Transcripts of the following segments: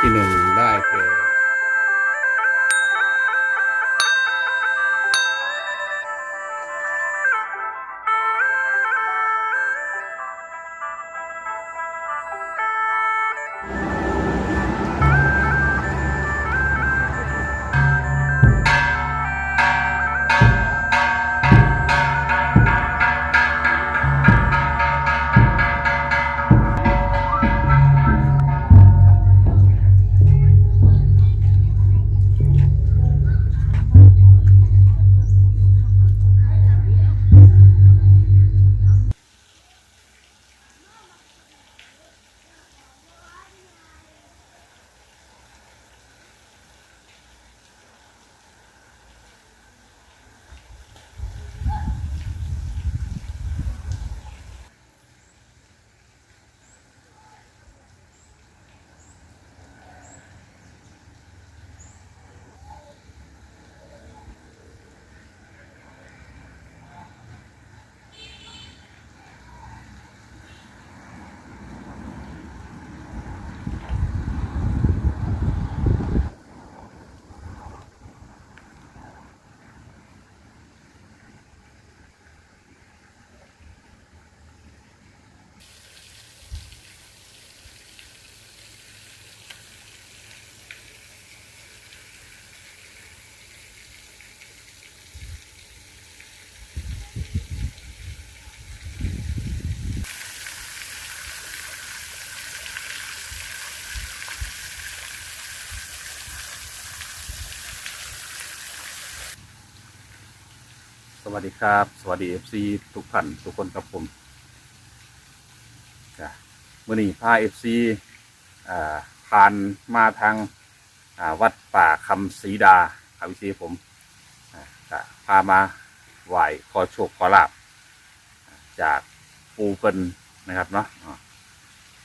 ที่หนึ่งได้ วัสดีครับ สวัสดีเอฟซีทุกท่านทุกคนครับผมจ้ะมื่อนี้พาเอฟซีอ่าผ่านมาทางอ่าวัดป่าคำศรีดาครับเอฟซีผมอ่าก็พามาไหว้ขอโชคขอลาบจากปูเปินนะครับเนาะ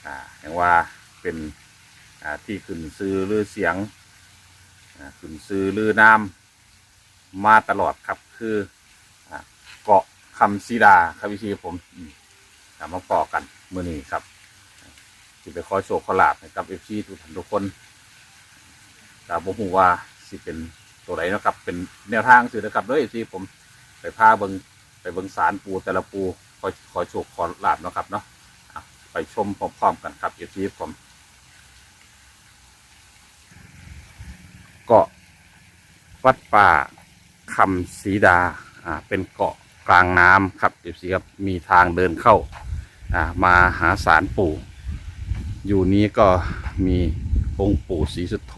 อ่าอย่างว่าเป็นอ่าที่ขึ้นซื้อลือเสียงอ่าขึ้นซื้อลือน้ำมาตลอดครับคือ เกาะคำซีดาครับวิธีผมกลับมาพอกันเมื่อนี้ครับสิไปขอโชคขอลาบให้กับเอฟซีทุกท่านทุกคนแต่ผมหูว่าสิเป็นตัวไหนนะครับ เป็นแนวทางสื่อนะครับด้วยเอฟซีผมไปพาเบิงไปเบิงสารปูแต่ละปูขอขอโชคขอลาบนะครับเนาะอะไปชมพร้อมๆกันครับเอฟซีผมเกาะวัดป่าคำศรีดา อ่า เป็นเกาะ กลางน้ำครับเอฟซีครับมีทางเดินเข้าอ่ามาหาสารปู่ อยู่นี้ก็มีองค์ปู่ศรีสุโธ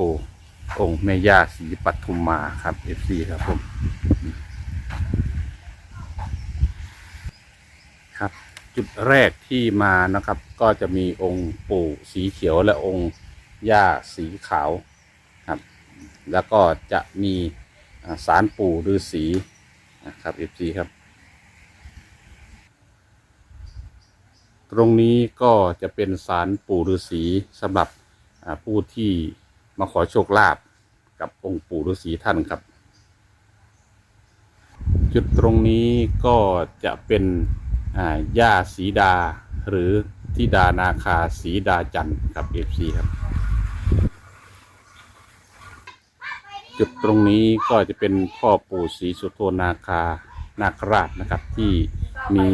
องค์แม่ย่าศรีปัทุมมาครับเอฟซีครับผมครับ จุดแรกที่มานะครับ ก็จะมีองค์ปู่สีเขียวและองค์ย่าสีขาวครับ แล้วก็จะมีอ่าสารปู่ฤาษีนะครับเอฟซีครับ ตรงนี้ก็จะเป็นสารปู่ฤาษีสำหรับผู้ที่มาขอโชคลาภกับองค์ปู่ฤาษีท่านครับ จุดตรงนี้ก็จะเป็นอ่าย่าสีดาหรือทิดานาคาสีดาจันทร์ครับเอฟซีครับ จุดตรงนี้ก็จะเป็นพ่อปู่ศรีสุโธนาคานาคราชนะครับที่ มี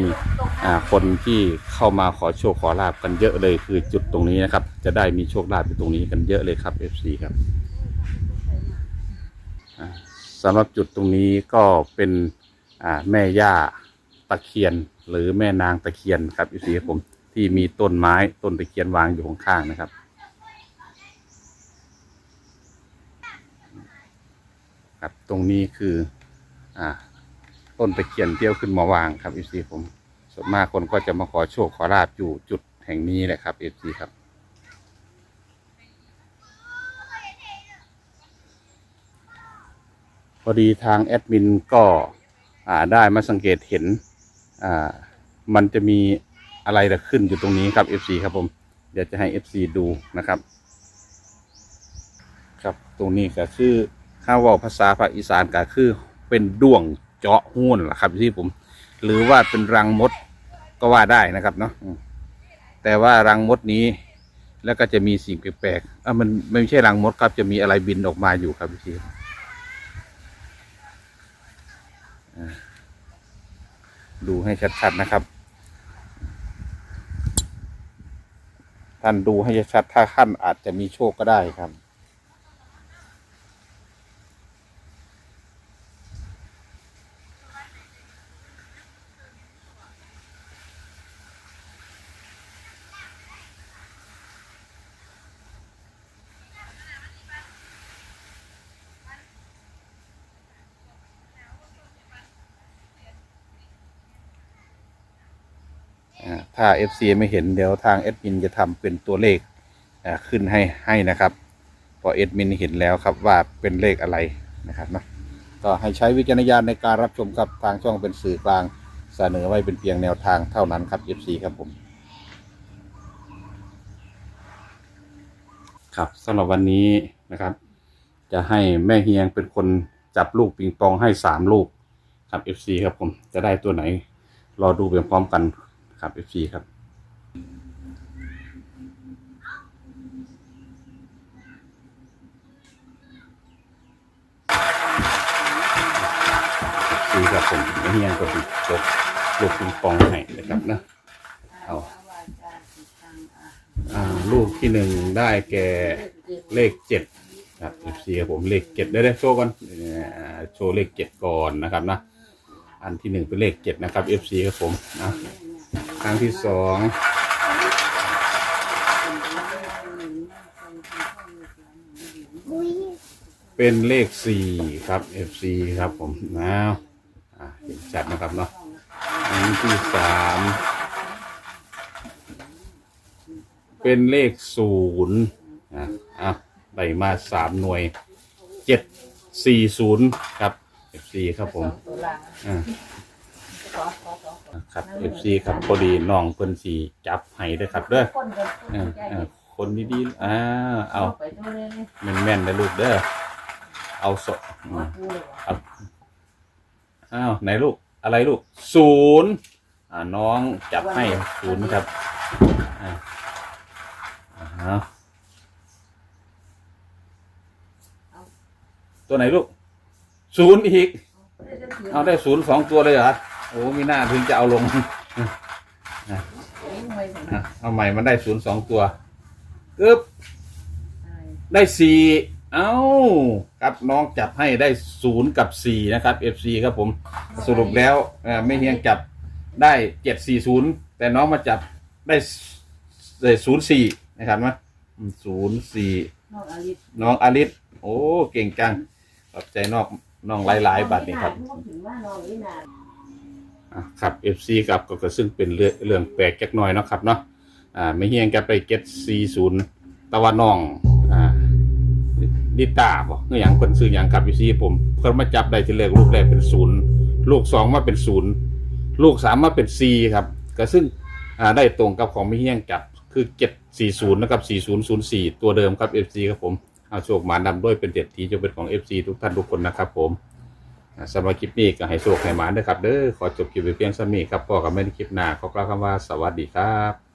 คนที่เข้ามาขอโชคขอลาบกันเยอะเลยคือจุดตรงนี้นะครับ จะได้มีโชคลาภอยู่ตรงนี้กันเยอะเลยครับ FC ครับสำหรับจุดตรงนี้ก็เป็นแม่ย่าตะเคียน หรือแม่นางตะเคียนครับ FC ครับผมที่มีต้นไม้ต้นตะเคียนวางอยู่ข้างๆนะครับครับตรงนี้คืออ่า ต้นตะเคียนเตี้ยวขึ้นมาวางครับเอฟซีผมส่วนมากคนก็จะมาขอโชคขอลาบอยู่จุดแห่งนี้แหละครับเอฟซีครับพอดีทางแอดมินก็อ่าได้มาสังเกตเห็นอ่ามันจะมีอะไรระขึ้นอยู่ตรงนี้ครับ FC ครับผม เดี๋ยวจะให้ FC ดูนะครับ ครับตรงนี้ก็คือข้าวว่าภาษาภาคอีสานก็คือเป็นดวง เจาะหุ้นล่ะครับที่ผม หรือว่าเป็นรังมดก็ว่าได้นะครับเนาะแต่ว่ารังมดนี้ แล้วก็จะมีสิ่งแปลกๆอะมันไม่ใช่รังมดครับจะมีอะไรบินออกมาอยู่ครับพี่ชีดูให้ชัดๆนะครับ ท่านดูให้ชัดถ้าท่านอาจจะมีโชคก็ได้ครับ ถ้า FC ไม่เห็นเดี๋ยวทางแอดมินจะทำเป็นตัวเลขขึ้นให้ให้นะครับพอแอดมินเห็นแล้วครับว่าเป็นเลขอะไรนะครับเนาะก็ให้ใช้วิจารณญาณในการรับชมครับทางช่องเป็นสื่อกลางเสนอไว้เป็นเพียงแนวทางเท่านั้นครับ FC ครับผม ครับสำหรับวันนี้นะครับ จะให้แม่เฮียงเป็นคนจับลูกปิงปองให้สามลูกครับ FC ครับผมจะได้ตัวไหน รอดูไปพร้อมกัน ครับ FC ครับดีครับผมแม่เฮียก็ติดจบลูกปิงปองให้นะครับนะเอาลูกที่หนึ่งได้แก่เลขเจ็ดครับ FC ครับผมเลขเจ็ดได้ได้โชว์ก่อนโชว์เลขเจ็ดก่อนนะครับนะ อันที่หนึ่งเป็นเลขเจ็ดนะครับ FC ครับผมนะ ครั้งที่สองเป็นเลขสี่ครับ FC ครับผมนะอ่าเห็นชัดนะครับเนาะอันที่สามเป็นเลขศูนย์อะอะได้มาสามหน่วยเจ็ดสี่ศูนย์ครับ FC ครับผมอ่า ครับเอฟซีครับพอดีน้องเพิ่นสีจับให้เด้อครับเด้อเออเออคนดีๆอ่าเอาแม่นแม่นะลูกเด้อเอาสดอืมครับอ้าวไหนลูกอะไรลูกศูนย์อ่าน้องจับให้ศูนย์ครับอ่าอ่าตัวไหนลูกศูนย์อีก เอาได้ศูนย์สองตัวเลยเหรอ โอ้มีหน้าถึงจะเอาลงอะเอาใหม่มันได้ศูนย์สองตัวกึบได้สี่เอ้าครับน้องจับให้ได้ศูนย์กับสี่นะครับ FC ครับผมสรุปแล้วเอ่อไม่เฮียงจับได้เจ็ดสี่ศูนย์แต่น้องมาจับได้ศูนย์สี่นะครับมั้ยศูนย์สี่น้องอลิสโอ้ เก่งจังขอบใจนอกน้องหลายๆบัตรนี่ครับ อะครับ FC ครับก็ก็ซึ่งเป็นเรื่องเรื่องแปลกจักหน่อยเนาะครับเนาะอ่าไม่เฮียงกันไปเก็ต40ตะวันน้องอ่าดิตาบ่คือหยังเพิ่นซื้อหยังครับ FC ผมเพิ่นมาจับได้ทีแรกลูกแรกเป็นศูนย์ลูกสองมาเป็นศูนย์ลูกสามมาเป็น4ครับก็ซึ่งอ่าได้ตรงกับของไม่เฮียงจับคือ740นย์นะครับ4004ตัวเดิมครับ FC ครับผมเอาโชคมานำด้วยเป็นเด็ดทีจะเป็นของ FC ทุกท่านทุกคนนะครับผม สำหรับคลิปนี้ก็ให้โชคให้หมาด้วยครับเด้อขอจบคลิปไว้เพียงสมีครับพ่อกับแม่ในคลิปหน้าขอกล่าวคำว่าสวัสดีครับ